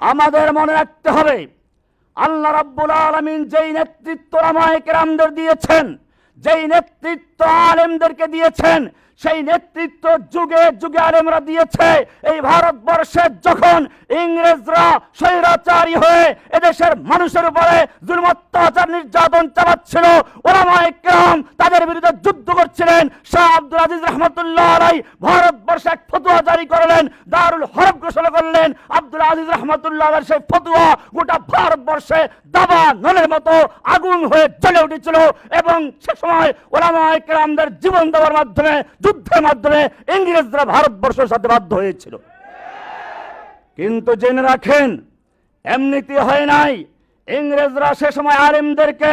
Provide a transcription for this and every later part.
আমাদের মনে রাখতে হবে, আল্লাহ রাব্বুল আলামিন যেই নেতৃত্ব রামায়িক কেরামদের দিয়েছেন, যেই নেতৃত্ব আলেমদেরকে দিয়েছেন সেই নেতৃত্ব যুগে যুগে আলেমরা দিয়েছে। এই ভারতবর্ষে যখন ইংরেজরা স্বৈরাচারী হয়ে এদেশের মানুষের উপরে জুলুম, অত্যাচার, নির্যাতন চালাচ্ছিল, ওলামায়ে কেরাম তাদের বিরুদ্ধে যুদ্ধ করছিলেন। শাহ আব্দুল আজিজ রহমতুল্লাহ আলাই ভারতবর্ষে এক ফতুয়া জারি করলেন, দারুল হরফ ঘোষণা করলেন। আব্দুল আজিজ রহমতুল্লাহ আলাইর সেই ফতুয়া গোটা ভারতবর্ষে দাবা নলের মতো আগুন হয়ে জ্বলে উঠেছিল এবং সে সময় ওলামায়ে কেরামদের জীবন দেওয়ার মাধ্যমে যুদ্ধের মাধ্যমে ইংরেজরা ভারতবর্ষের সাথে বাধ্য হয়েছিল। কিন্তু জেনে রাখেন, এমনিতে হয় নাই। ইংরেজরা সে সময় আলেমদেরকে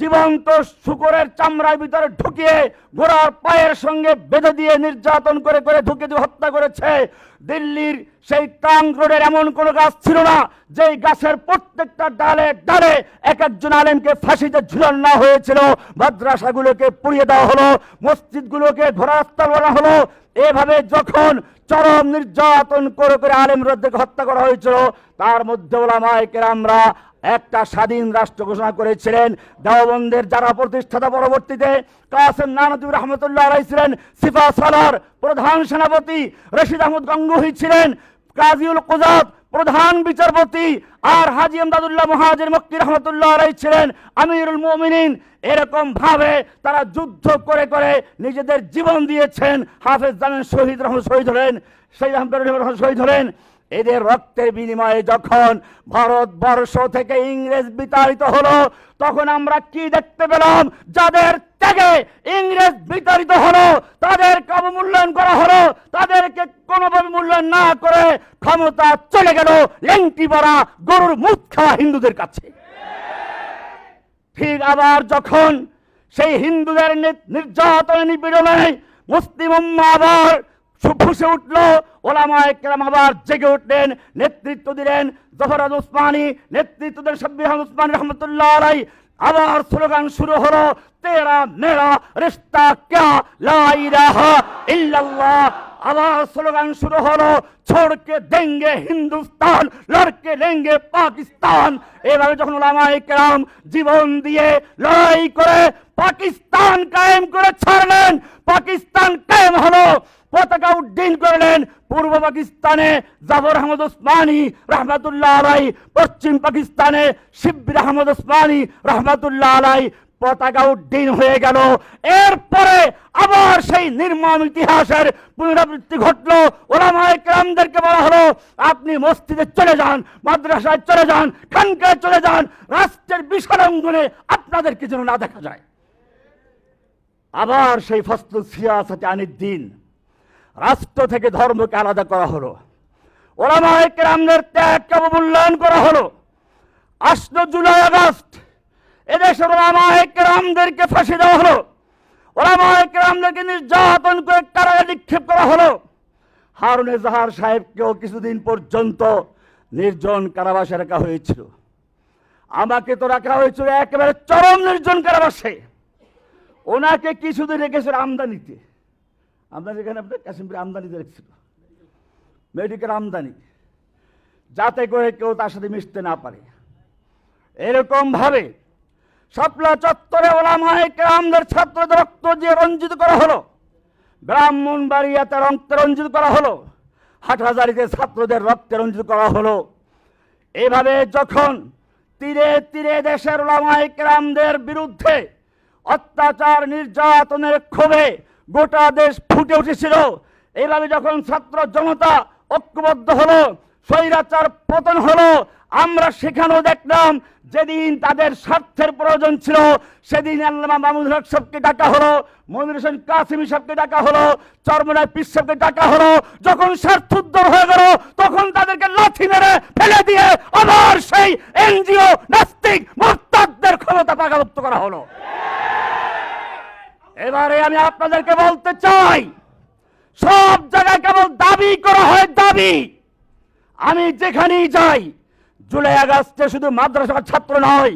জীবন্ত শুকরের চামড়ার ভিতরে ঢুকিয়ে ঘোড়ার পায়ের সঙ্গে বেঁধে দিয়ে নির্যাতন করে করে ঢুকে দিয়ে হত্যা করেছে। দিল্লির সেই ট্রাঙ্ক রোডের এমন কোনো গাছ ছিল না, যেই গাছের প্রত্যেকটা ডালে ডালে এক একজন আলেমকে ফাঁসিতে ঝুলানো হয়েছিল। মাদ্রাসাগুলোকে পুড়িয়ে দেওয়া হলো, মসজিদগুলোকে ঘোরাস্তা করা হলো। এভাবে যখন চরম নির্যাতন করে করে আলেমরাদেরকে হত্যা করা হয়েছিল, তার মধ্যে ওলামায় কেরামরা একটা স্বাধীন রাষ্ট্র ঘোষণা করেছিলেন দেওবন্দের যারা প্রতিষ্ঠাতা পরবর্তীতে কাসেম নানদুর রহমতুল্লাহ আলাই ছিলেন, সিফা সালার প্রধান সেনাপতি, রশিদ আহমদ গঙ্গুহি ছিলেন, কাজিউল কুজাত প্রধান বিচারপতি, আর হাজি আমদাদুল্লাহ মহাজির মক্কি রহমতুল্লাহ আলাই ছিলেন, আমিরুল মুমিনিন। এরকম ভাবে তারা যুদ্ধ করে করে নিজেদের জীবন দিয়েছেন। হাফেজ জামিন শহীদ রহমান শহীদ হলেন সেই আহমদ শহীদ হলেন। এদের রক্তের বিনিময়ে যখন ভারতবর্ষ থেকে ইংরেজ বিতাড়িত হলো, তখন আমরা কি দেখতে পেলাম? যাদের থেকে ইংরেজ বিতাড়িত হলো, তাদেরকে অবমূল্যায়ন করা হলো, তাদেরকে কোনোভাবে মূল্যায়ন না করে ক্ষমতা চলে গেল লেংটি পরা গরুর মুখ খাওয়া হিন্দুদের কাছে। ঠিক আবার যখন সেই হিন্দুদের নির্যাতনে নিপীড়নে মুসলিম আবার ফুসে উঠল, ওলামায়ে কেরাম আবার জেগে উঠলেন, নেতৃত্ব দিলেন জফরাজ উসমানী, নেতৃত্ব শব্বির আহমদ উসমানী রহমতুল্লাহ আলাই আবার স্লোগান শুরু হলো, তেরা মেরা রিস্তা ক্যা লা ইলাহা ইল্লাল্লাহ। আবার স্লোগান শুরু হলো ছোড়কে দেঙ্গে হিন্দুস্তান লড়কে লেঙ্গে পাকিস্তান। এভাবে যখন ওলামায়ে কেরাম জীবন দিয়ে লড়াই করে পাকিস্তান কায়েম করে ছাড়লেন, পাকিস্তান কায়েম হলো। পতাকা উড্ডীন করলেন পূর্ব পাকিস্তানে জাফর আহমদ ওসমানী রহমাতুল্লাহ আলাই, পশ্চিম পাকিস্তানে শিবির আহমদ ওসমানী রহমাতুল্লাহ আলাই। পতাকা উড্ডীন হয়ে গেল। এরপরে আবার সেই নির্মম ইতিহাসের পুনরাবৃত্তি ঘটলো। ওলামায়ে কেরামদেরকে বলা হলো, আপনি মসজিদে চলে যান, মাদ্রাসায় চলে যান, খানকায় চলে যান, রাষ্ট্রের বিশাল অঙ্গনে আপনাদেরকে যেন না দেখা যায়। আবার সেই ফসল সিয়াসাতে আনির দিন রাষ্ট্র থেকে ধর্মকে আলাদা করা হলো। ওলামায়ে কেরামদের ত্যাগকে অবমূল্যায়ন করা হলো। আসলো জুলাই আগস্ট এদেশের ওলামায়ে কেরামদেরকে ফাঁসি দেওয়া হলো। ওলামায়ে কেরামদেরকে নির্যাতন করে কারাগারে নিক্ষেপ করা হলো। হারুন জাহার সাহেবকেও কিছুদিন পর্যন্ত নির্জন কারাবাসে রাখা হয়েছিল। আমাকে তো রাখা হয়েছিল একেবারে চরম নির্জন কারাবাসে। ওনাকে কিছুদিন রেখেছিল আমদানিতে। আমদানি এখানে আপনার কাশ্মীর আমদানিতে রেখেছিল মেডিকেল আমদানি। যাতে করে কেউ তার সাথে মিশতে না পারে। এরকম ভাবে শাপলা চত্বরে ওলামায়ে কেরামদের ছাত্রদের রক্ত দিয়ে রঞ্জিত করা হলো। ব্রাহ্মণবাড়িয়াতে রক্তে রঞ্জিত করা হলো। হাটহাজারিতে ছাত্রদের রক্তে রঞ্জিত করা হলো। এভাবে যখন তীরে তীরে দেশের ওলামায়ে কেরামদের বিরুদ্ধে অত্যাচার নির্যাতনের ক্ষোভে গোটা দেশ ফুটে উঠেছিল। এইভাবে যখন ছাত্র জনতা ঐক্যবদ্ধ হলো, স্বৈরাচার পতন হলো, আমরা সেখানেও দেখলাম যেদিন তাদের স্বার্থের প্রয়োজন ছিল, সেদিন আল্লামা মামুদ হক সাহেবকে ডাকা হলো, মনির হোসেন কাসিমি সাহেবকে ডাকা হলো, চরমনায় পিস সাহেবকে ডাকা হলো। যখন স্বার্থ উদ্ধার হয়ে গেল, তখন তাদেরকে লাথি মেরে ফেলে দিয়ে আবার সেই এনজিও নাস্তিক মোরতাদদের ক্ষমতা পাকাভুক্ত করা হলো। এবারে আমি আপনাদেরকে বলতে চাই, সব জায়গায় কেবল দাবি করা হয় দাবি। আমি যেখানেই যাই, জুলাই আগস্টে শুধু মাদ্রাসার ছাত্র নয়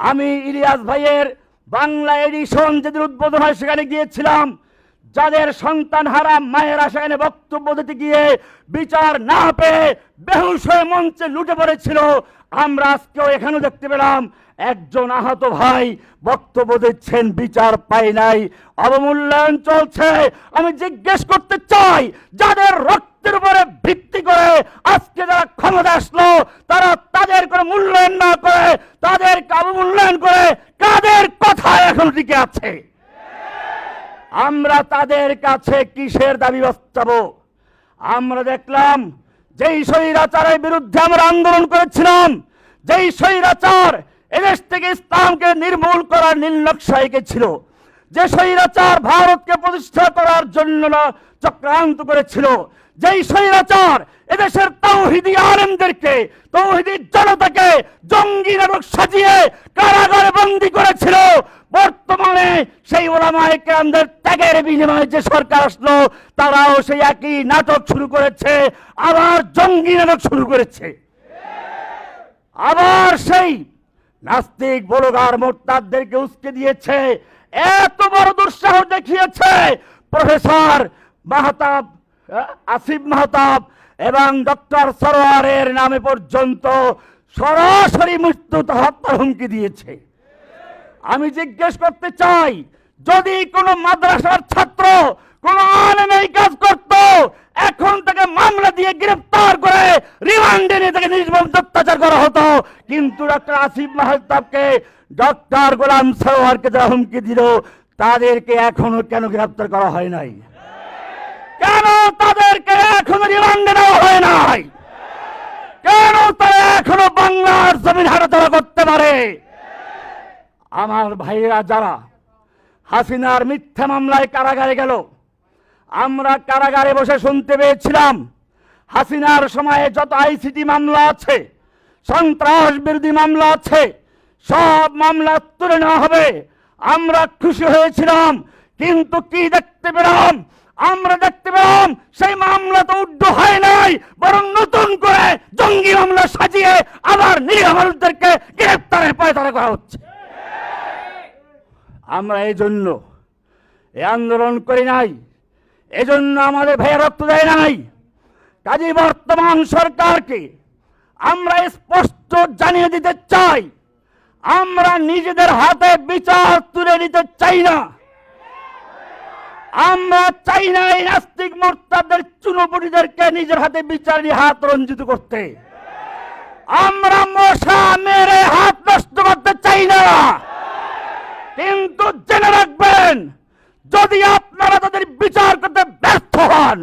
আমি ইলিয়াস ভাইয়ের বাংলা এডিশন যেদিন উদ্বোধন হয় সেখানে গিয়েছিলাম। যাদের সন্তান হারা, মায়েরা সেখানে বক্তব্য দিতে গিয়ে বিচার না পেয়ে বেহুশ হয়ে মঞ্চে লুটে পড়েছিল। আমরা আজকেও এখানেও দেখতে পেলাম একজন আহত ভাই বক্তব্য দিচ্ছেন, বিচার পাই নাই, অবমূল্যায়ন চলছে। আমি জিজ্ঞেস করতে চাই, যাদের রক্তের উপরে ভিত্তি করে আজকে যারা ক্ষমতা আসলো, তারা তাদের কোনো মূল্যায়ন না করে, তাদেরকে অবমূল্যায়ন করে কাদের কথা এখন টিকে আছে? আমরা তাদের কাছে কিসের দাবি বাঁচাবো আমরা দেখলাম, যেই স্বৈরাচারের বিরুদ্ধে আমরা আন্দোলন করেছিলাম, যেই স্বৈরাচার এদেশ থেকে ইসলামকে নির্মূল করার নীলনকশা এঁকেছিল। যে স্বৈরাচার ভারতকে প্রতিষ্ঠা করার জন্য চক্রান্ত করেছিল, যেই স্বৈরাচার এদেশের তৌহিদি আলেমদেরকে, তৌহিদি জনতাকে জঙ্গি নাটক সাজিয়ে কারাগারে বন্দি করেছিল। বর্তমানে সেই ওলামায়ে কেরামদের ত্যাগের বিনিময়ে যে সরকার আসলো, তারাও সেই একই নাটক শুরু করেছে, আবার জঙ্গি নাটক শুরু করেছে। আবার সেই নাস্তিক বলগার মোর্তাদদেরকে উস্কে দিয়েছে। এত বড় দুঃসাহস দেখিয়েছে প্রফেসর মাহতাব আসিফ মাহতাব এবং ডক্টর সরোয়ারের নামে পর্যন্ত সরাসরি মৃত্যু হত্যার হুমকি দিয়েছে। আমি জিজ্ঞেস করতে চাই, যদি কোনো মাদ্রাসার ছাত্র কোন আলেম এই কাজ করত এখন তাকে মামলা দিয়ে গ্রেফতার করে রিমান্ডে নিয়ে তাকে নির্মম অত্যাচার করা হতো। কিন্তু ডক্টর আসিফ মাহতাবকে ডক্টর গোলাম সরোয়ারকে যারা হুমকি দিল, তাদেরকে এখনও কেন গ্রেফতার করা হয় নাই? কেন তাদেরকে এখনও রিমান্ডে নেওয়া হয় নাই? কেন তারা এখনও বাংলার জমিন হাঁটাচলা করতে পারে? আমার ভাইয়েরা, যারা হাসিনার মিথ্যা মামলায় কারাগারে গেল আমরা কারাগারে বসে শুনতে পেয়েছিলাম, হাসিনার সময়ে যত আইসিটি মামলা আছে, সন্ত্রাস বিরোধী মামলা আছে, সব মামলা তুলে নেওয়া হবে। আমরা খুশি হয়েছিলাম, কিন্তু কি দেখতে পেলাম? আমরা দেখতে পেলাম সেই মামলা তো উড্ড হয় নাই, বরং নতুন করে জঙ্গি মামলা সাজিয়ে আবার নিরীহ গ্রেপ্তারের পায়তারা করা হচ্ছে। আমরা এই জন্য এই আন্দোলন করি নাই এজন্য আমাদের ভাইয়া রক্ত দেয় নাই। কাজী বর্তমান সরকারকে আমরা স্পষ্ট জানিয়ে দিতে চাই, আমরা নিজেদের হাতে বিচার তুলে নিতে চাই না। আমরা চাই না এই নাস্তিক মোর্তাদের চুনোপুটিদেরকে নিজের হাতে বিচার নিয়ে হাত রঞ্জিত করতে। আমরা মশা মেরে হাত নষ্ট করতে চাই না। কিন্তু জেনে রাখবেন যদি আপনারা তাদের বিচার করতে ব্যর্থ হন,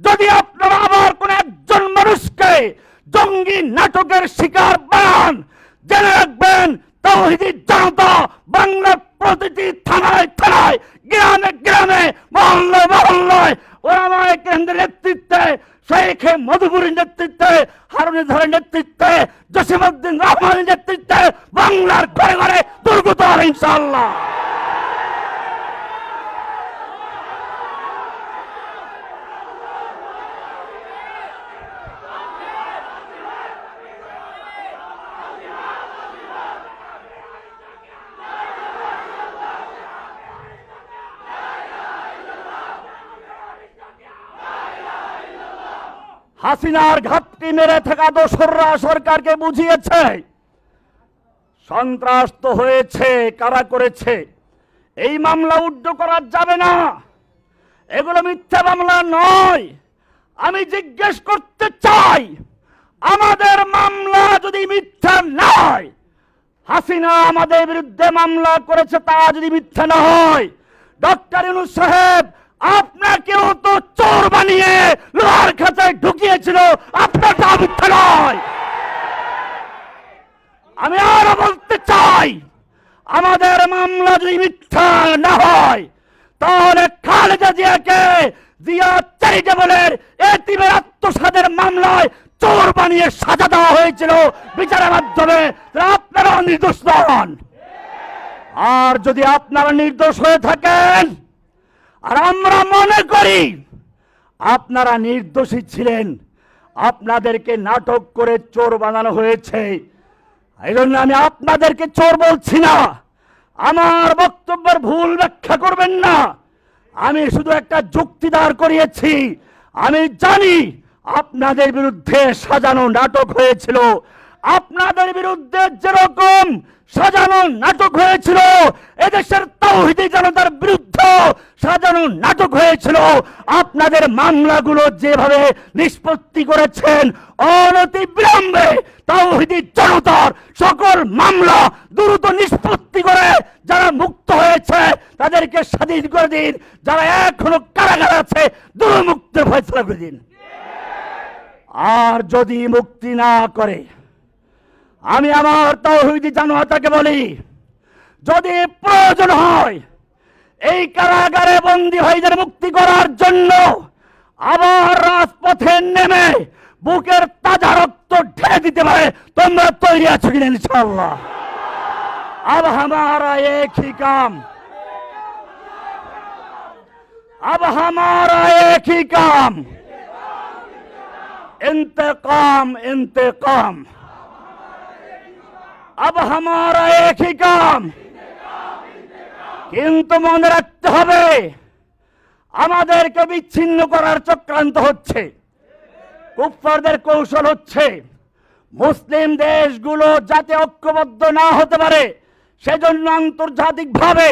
যদি আপনারা আবার কোন একজন মানুষকে জঙ্গি নাটকের শিকার বানান, জেনে রাখবেন তৌহিদি জনতা বাংলার প্রতিটি থানায় থানায়, গ্রামে গ্রামে, মহল্লায় মহল্লায় ওরামায় কেন্দ্রের নেতৃত্বে, শেখে মধুপুরীর নেতৃত্বে হারুন ধরের নেতৃত্বে, জসিমউদ্দিন রহমানের নেতৃত্বে বাংলার ঘরে ঘরে দুর্গত হবে ইনশাআল্লাহ হাসিনার ঘাটতি মেরে থাকা দোসররা সরকারকে বুঝিয়েছে। সন্ত্রাস তো হয়েছে, কারা করেছে? এই মামলা উড্ড করা যাবে না। এগুলো মিথ্যা মামলা নয়। আমি জিজ্ঞেস করতে চাই, আমাদের মামলা যদি মিথ্যা নয়, হাসিনা আমাদের বিরুদ্ধে মামলা করেছে তা যদি মিথ্যা না হয়। ডক্টর ইউনুস সাহেব আপনাকেও তো চোর বানিয়ে লোহার খাঁচায় ঢুকিয়েছিল, আপনারটা মিথ্যা নয়। আমি আরও বলতে চাই, আমাদের মামলা যদি মিথ্যা না হয়, তাহলে খালেদা জিয়াকে জিয়া চ্যারিটেবলের এতিমের আত্মসাদের মামলায় চোর বানিয়ে সাজা দেওয়া হয়েছিল বিচারের মাধ্যমে আপনারা নির্দোষ নন। আর যদি আপনারা নির্দোষ হয়ে থাকেন আর আমরা মনে করি আপনারা নির্দোষী ছিলেন। আপনাদেরকে নাটক করে চোর বানানো হয়েছে। এই জন্য আমি আপনাদেরকে চোর বলছি না। আমার বক্তব্যের ভুল ব্যাখ্যা করবেন না। আমি শুধু একটা যুক্তি দাঁড় করিয়েছি। আমি জানি আপনাদের বিরুদ্ধে সাজানো নাটক হয়েছিল। আপনাদের বিরুদ্ধে যেরকম সাজানো নাটক হয়েছিল, এদেশের তৌহিদি জনতার বিরুদ্ধে সাজানো নাটক হয়েছিল, আপনাদের মামলাগুলো যেভাবে নিষ্পত্তি করেছেন অনতি বিলম্বে তৌহিদি জনতার সকল মামলা দ্রুত নিষ্পত্তি করে যারা মুক্ত হয়েছে, তাদেরকে স্বাধীন করে দিন, যারা এখনও কারাগারে আছে, দ্রুত মুক্তির ফয়সলা করে দিন। আর যদি মুক্তি না করে আমি আমার তৌহিদি জানোয়াতাকে বলি যদি প্রয়োজন হয় এই কারাগারে বন্দী ভাইদের মুক্তি করার জন্য আবার রাজপথে নেমে বুকের তাজা রক্ত ঢেলে দিতে পারে তোমরা তৈরি আছো কিনা ইনশাল্লাহ अब हमारा एक ही काम अब हमारा एक ही काम इंतकाम इंतकाम अब हमारा एक ही काम কিন্তু মনে রাখতে হবে আমাদেরকে বিচ্ছিন্ন করার চক্রান্ত হচ্ছে কুফফারদের কৌশল হচ্ছে মুসলিম দেশগুলো যাতে ঐক্যবদ্ধ না হতে পারে সেজন্য আন্তর্জাতিকভাবে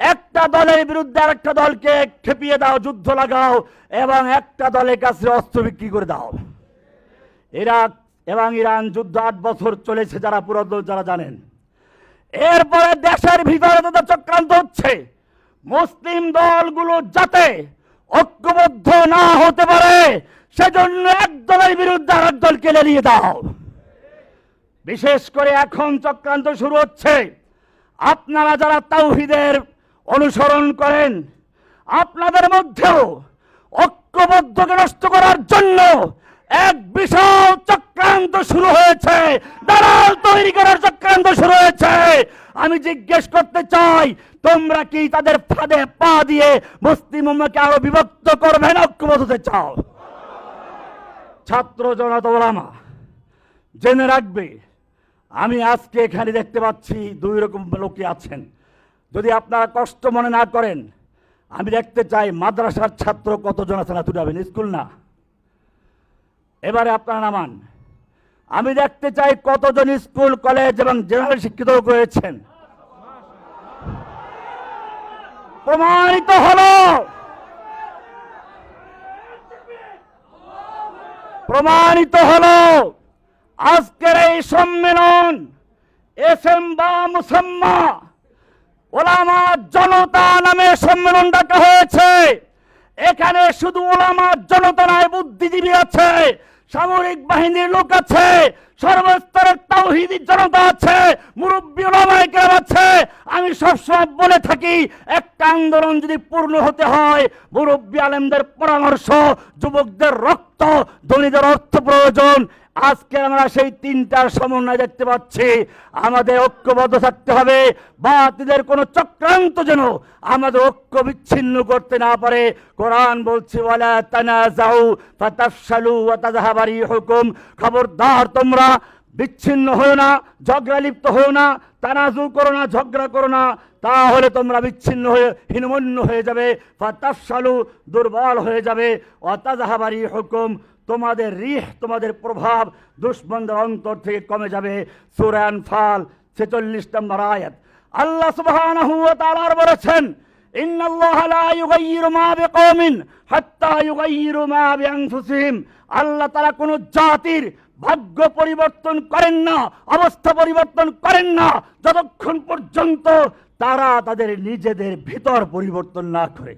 একটা দলের বিরুদ্ধে আরেকটা দলকে খেপিয়ে দাও যুদ্ধ লাগাও এবং একটা দলের কাছে অস্ত্র বিক্রি করে দাও ইরাক এবং ইরান যুদ্ধ আট বছর চলেছে, যারা পুরাতন যারা জানেন। এরপরে দেশের ভিতরে তাদের চক্রান্ত হচ্ছে। মুসলিম দলগুলো যাতে ঐক্যবদ্ধ না হতে পারে, সেজন্য এক দলের বিরুদ্ধে আর এক দলকে লেলিয়ে দাও। বিশেষ করে এখন চক্রান্ত শুরু হচ্ছে। আপনারা যারা তাওহিদের অনুসরণ করেন, আপনাদের মধ্যেও ঐক্যবদ্ধকে নষ্ট করার জন্য এক বিশাল চক্রান্ত শুরু হয়েছে। দালাল তৈরি করার চক্রান্ত শুরু হয়েছে। আমি জিজ্ঞেস করতে চাই, তোমরা কি তাদের ফাঁদে পা দিয়ে মুসলিম উম্মাকে আরও বিভক্ত করবে না ঐক্যবদ্ধ হতে চাও? ছাত্র জনতা ওলামা জেনে রাখবে, আমি আজকে এখানে দেখতে পাচ্ছি দুই রকম লোকই আছেন। যদি আপনারা কষ্ট মনে না করেন, আমি দেখতে চাই মাদ্রাসার ছাত্র কতজন আছেন তুটাবেন স্কুল না? এবারে আপনারা নামান। আমি দেখতে চাই কতজন স্কুল, কলেজ এবং জেনারেল শিক্ষিত রয়েছেন। প্রমাণিত হলো। প্রমাণিত হলো। আজকের এই সম্মেলন এস বা মুসাম্মা ওলামা জনতা নামে সম্মেলন ডাকা হয়েছে। এখানে শুধু ওলামা জনতা নয়, বুদ্ধিজীবী আছে। সামরিক বাহিনীর লোক আছে, সর্বস্তরের তাওহিদি জনতা আছে, মুরব্বী ওলামাইকের আছে। আমি সবসময় বলে থাকি, একটা আন্দোলন যদি পূর্ণ হতে হয়, মুরব্বী আলেমদের পরামর্শ, যুবকদের রক্ত, ধনীদের অর্থ প্রয়োজন। আজকে আমরা সেই তিনটার সমন্বয় দেখতে পাচ্ছি। আমাদের ঐক্যবদ্ধ থাকতে হবে। বাতিদের কোনো চক্রান্ত যেন আমাদের ঐক্য বিচ্ছিন্ন করতে না পারে। কোরআন বলছে, ওয়ালা হুকুম খবরদার, তোমরা বিচ্ছিন্ন হও না, ঝগড়া লিপ্ত হও না তানাজু করো না, ঝগড়া করো না, তাহলে তোমরা বিচ্ছিন্ন হয়ে, হীনমন্য হয়ে যাবে, ফাতাফশালু দুর্বল হয়ে যাবে। অতাজাহাবারি হুকুম তোমাদের রিহ, তোমাদের প্রভাব দুশ্মনদের অন্তর থেকে কমে যাবে। সুরান ফাল ছেচল্লিশ নম্বর আয়াত। আল্লাহ তাআলা বলেছেন, ইন্নাল্লাহ লা ইউগাইয়িরু মা বিকওমিন হাত্তা ইউগাইয়িরু মা আল্লাহ তাআলা কোন জাতির ভাগ্য পরিবর্তন করেন না, অবস্থা পরিবর্তন করেন না, যতক্ষণ পর্যন্ত তারা তাদের নিজেদের ভিতর পরিবর্তন না করে।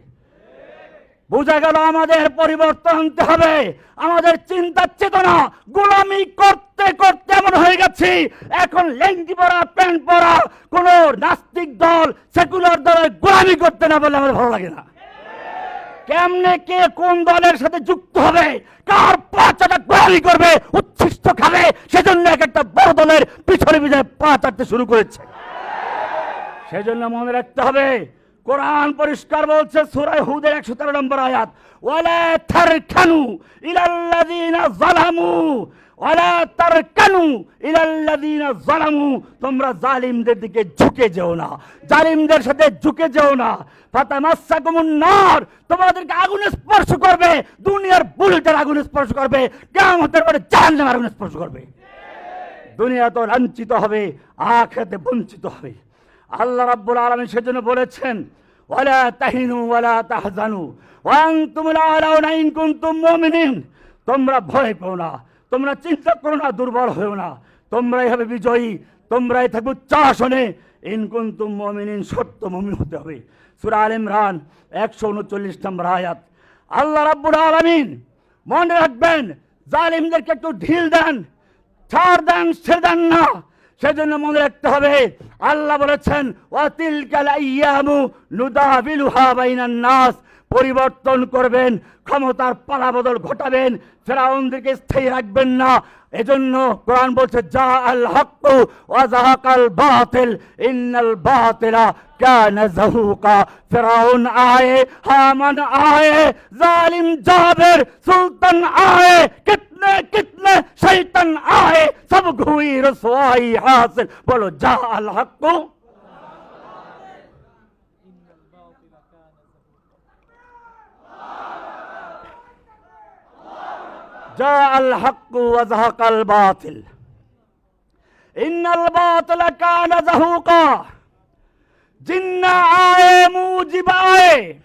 বোঝা গেল আমাদের পরিবর্তন আনতে হবে। আমাদের চিন্তা চেতনা গোলামি করতে করতে এমন হয়ে গেছি। এখন লেঙ্গি পরা, প্যান্ট পরা কোন নাস্তিক দল সেকুলার দলের গোলামি করতে না বলে আমাদের ভালো লাগে না। কেমনে কে কোন দলের সাথে যুক্ত হবে, কার পা চাটা গোলামি করবে, উচ্ছিষ্ট খাবে, সেজন্য এক একটা বড় দলের পিছনে পিছনে পা চাটতে শুরু করেছে। সেজন্য মনে রাখতে হবে কোরআন পরিষ্কার বলছে, সূরা হুদের 113 নম্বর আয়াত, ওয়ালা তারকানু ইলাল্লাযিনা যালামু, ওয়ালা তারকানু ইলাল্লাযিনা যালামু। তোমরা জালিমদের দিকে ঝুঁকে যেও না, জালিমদের সাথে ঝুঁকে যেও না। ফাতামাসসাকুমুন নার, তোমাদেরকে আগুন স্পর্শ করবে, দুনিয়ার বুলেটের আগুন স্পর্শ করবে, কিয়ামতের পরে জাহান্নামের আগুন স্পর্শ করবে। দুনিয়া তো লাঞ্ছিত হবে, আখেরাতে বঞ্চিত হবে। আল্লাহ রাব্বুল আলামিন সেজন্য বলেছেন, ওয়ালা তাহিনু ওয়ালা তাহজানু, ওয়া আনতুমুল আলাউনা ইন কুনতুম মুমিনিন। তোমরা ভয় পেও না, তোমরা চিন্তা করো না, দুর্বল হয়েও না। তোমরাই হবে বিজয়ী, তোমরাই থাকবে উচ্চাসনে। ইন কুনতুম মুমিনিন, সত্য মুমিন হতে হবে। সূরা আল ইমরান, একশো উনচল্লিশ নম্বর আয়াত। আল্লাহ রাব্বুল আলামিন মনে রাখবেন, জালিমদেরকে একটু ঢিল দেন, ছাড় দেন, ছেড়ে দেন না। সেজন্য মনে রাখতে হবে, আল্লাহ বলেছেন বাইনান নাস পরিবর্তন করবেন, ক্ষমতার পালাবদল ঘটাবেন, ফেরাউনদেরকে স্থায়ী রাখবেন না। এজন্য কোরআন বলছে যা আল হক ওয়া জাহাকাল বাতিল, ইন্নাল বাতিলা ফেরাউন আয়ে, হামান আয়ে, জালিম জাবের সুলতান আয়ে कितने कितने शैतन आए, सब घुई रसवाई हासिल। बोलो जा हक। को इन का नजहू का जिन्ना आए, मुजिब आए।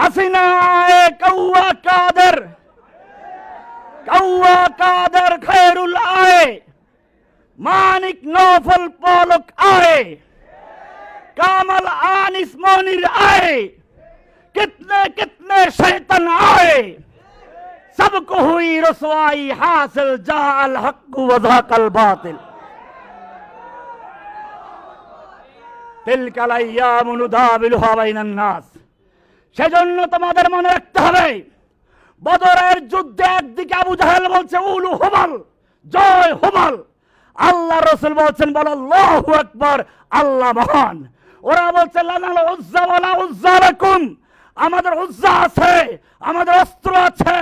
हसीना आए कौआ कादर। কৌয়া কাদের খৈরুল আয়ে মানিক নফল পলক আয়ে কামাল আনিস মনির आए कितने कितने शैतान आए सबको हुई रसवाई हासिल जाल हक वजाकल बातिल তিলকাল আইয়াম নুদাবিলুহা বাইনান নাস সেজন্য তোমাদের মনে রাখতে হবে বদরের যুদ্ধে একদিকে আবু জাহেল বলছে, উলু হোবাল জয় হোবাল আল্লাহ রসুল বলছেন, বলো, আল্লাহ একবার আল্লাহ মহান। ওরা বলছে, লানাল উজ্জা ওয়ালা উজ্জা লাকুম। আমাদের উজ্জা আছে, আমাদের অস্ত্র আছে,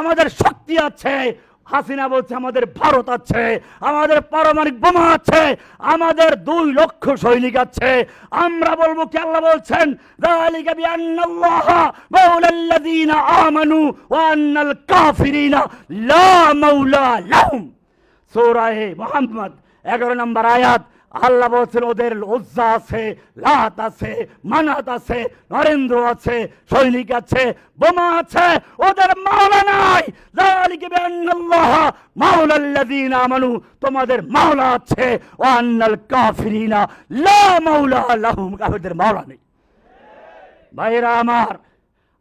আমাদের শক্তি আছে। হাসিনা বলছে, আমাদের ভারত আছে, আমাদের পারমাণবিক বোমা আছে, আমাদের দুই লক্ষ সৈনিক আছে। আমরা বলব কি আল্লাহ বলছেন? বিআন্নাল্লাহা মাওলাল্লাযীনা আমানু ওয়া আন্নাল কাফিরিনা লা মাওলা লাহুম। সূরা মুহাম্মদ 11 নম্বর আয়াত। আল্লাহ বলছেন ওদের উজ্জা আছে, লাত আছে, মানাত আছে, নরেন্দ্র আছে, সৈনিক আছে, বোমা আছে, ওদের মাওলা নাই। আমানু, তোমাদের মাওলা আছে ওয়া আন্নাল কাফিরিনা, লা মাওলা লাহুম কাফিরদের মাওলা নেই। ভাইরা আমার,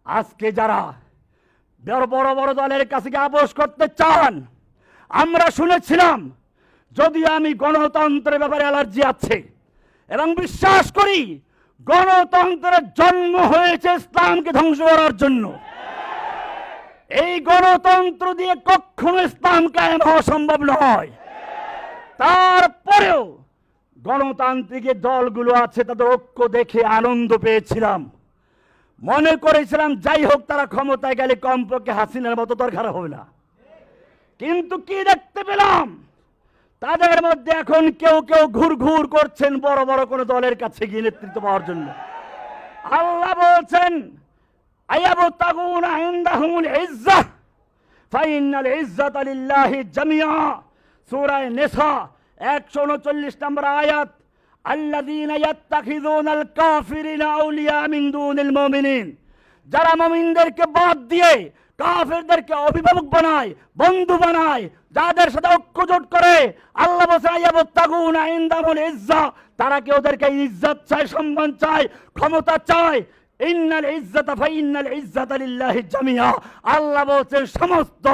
আজকে যারা বড় বড় বড় দলের কাছে গিয়ে আপোষ করতে চান, আমরা শুনেছিলাম যদি আমি গণতন্ত্রের ব্যাপারে অ্যালার্জি আছে এবং বিশ্বাস করি গণতন্ত্রের জন্ম হয়েছে ইসলামকে ধ্বংস করার জন্য, এই গণতন্ত্র দিয়ে কখনো ইসলাম কায়েম হওয়া সম্ভব নয়। তারপরেও গণতান্ত্রিক দলগুলো আছে, তাদের ঐক্য দেখে আনন্দ পেয়েছিলাম। মনে করেছিলাম, যাই হোক, তারা ক্ষমতায় গেলে কমপক্ষে হাসিনার মতো দরকার হবে না। কিন্তু কি দেখতে পেলাম? তাদের মধ্যে এখন কেউ কেউ ঘুর ঘুর করছেন বড় বড় কোন দলের কাছে গিয়ে নেতৃত্ব পাওয়ার জন্য। আল্লাহ বলছেন, আয়াবতাগুন ইনদাহুমুল ইজ্জাহ ফাইনাল ইজ্জাত লিল্লাহি জামিয়া সূরা নিসা 139 নম্বর আয়াত, আল্লাযীনা ইয়াত্তাখিযুনাল কাফিরিনা যারা মুমিনদেরকে বাদ দিয়ে কাফেরদেরকে অভিভাবক বানায়, বন্ধু বানায়, যাদের সাথে ঐক্যজোট করে। আল্লাহ বসে আয়াবতাগুনা ইনদাহুল ইজ্জা তারা কি ওদেরকে ইজ্জত চায়, সম্মান চায়, ক্ষমতা চায়? ইন্নাল ইজ্জাতা ফাইন্নাল ইজ্জাতা লিল্লাহি জামিয়া আল্লাহ বলছেন, সমস্ত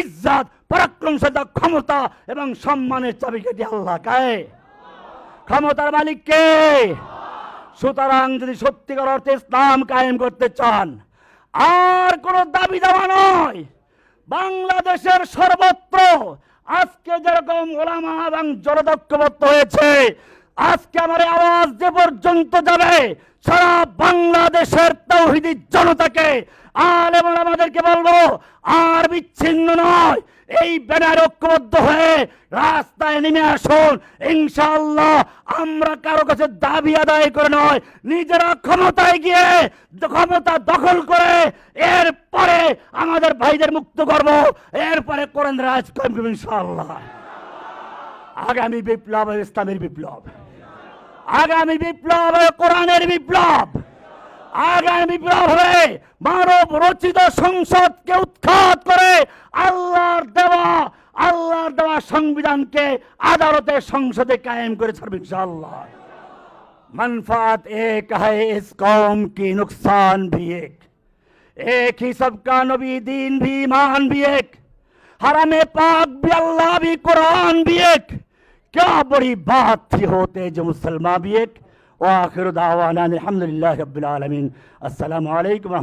ইজ্জত পরাক্রমশীলতা ক্ষমতা এবং সম্মানের চাবিকাঠি আল্লাহ কায় ক্ষমতার মালিক কে? সুতরাং যদি সত্যিকার অর্থে ইসলাম কায়েম করতে চান আর কোন দাবি দেওয়া নয়। বাংলাদেশের সর্বত্র আজকে যেরকম ওলামা এবং জলদক্ষবদ্ধ হয়েছে আজকে আমার আওয়াজ যে পর্যন্ত যাবে, সারা বাংলাদেশের তৌহিদি জনতাকে আর এবার আমাদেরকে বলব, আর বিচ্ছিন্ন নয়। এই ব্যানার ঐক্যবদ্ধ হয়ে রাস্তায় নেমে আসুন। ইনশাআল্লাহ আমরা কারও কাছে দাবি আদায় করে নয়, নিজেরা ক্ষমতায় গিয়ে ক্ষমতা দখল করে এরপরে আমাদের ভাইদের মুক্ত করব। এরপরে করেন রাজ করব ইনশাআল্লাহ। আগামী বিপ্লব ইসলামের বিপ্লব। আগামী বিপ্লব হবে কোরআনের বিপ্লব। আগামী বিপ্লব হবে মানব রচিত সংসদকে উৎখাত করে আল্লাহর দেওয়া আল্লাহর দেওয়া সংবিধানকে আদালতে সংসদে কায়েম করে ছাড়বে ইনশাআল্লাহ। মনফাত এক ہے اس قوم کی نقصان এক। ایک ایک ہی سب کا نبی ভি بھی ایمان بھی ایک حرم ভি بھی ভি بھی क्या बड़ी बात थी होते जो मुसलमान भी एक वाखिर दावाना अल्हम्दुलिल्लाह रब्बिल आलमीन अस्सलाम वालेकुम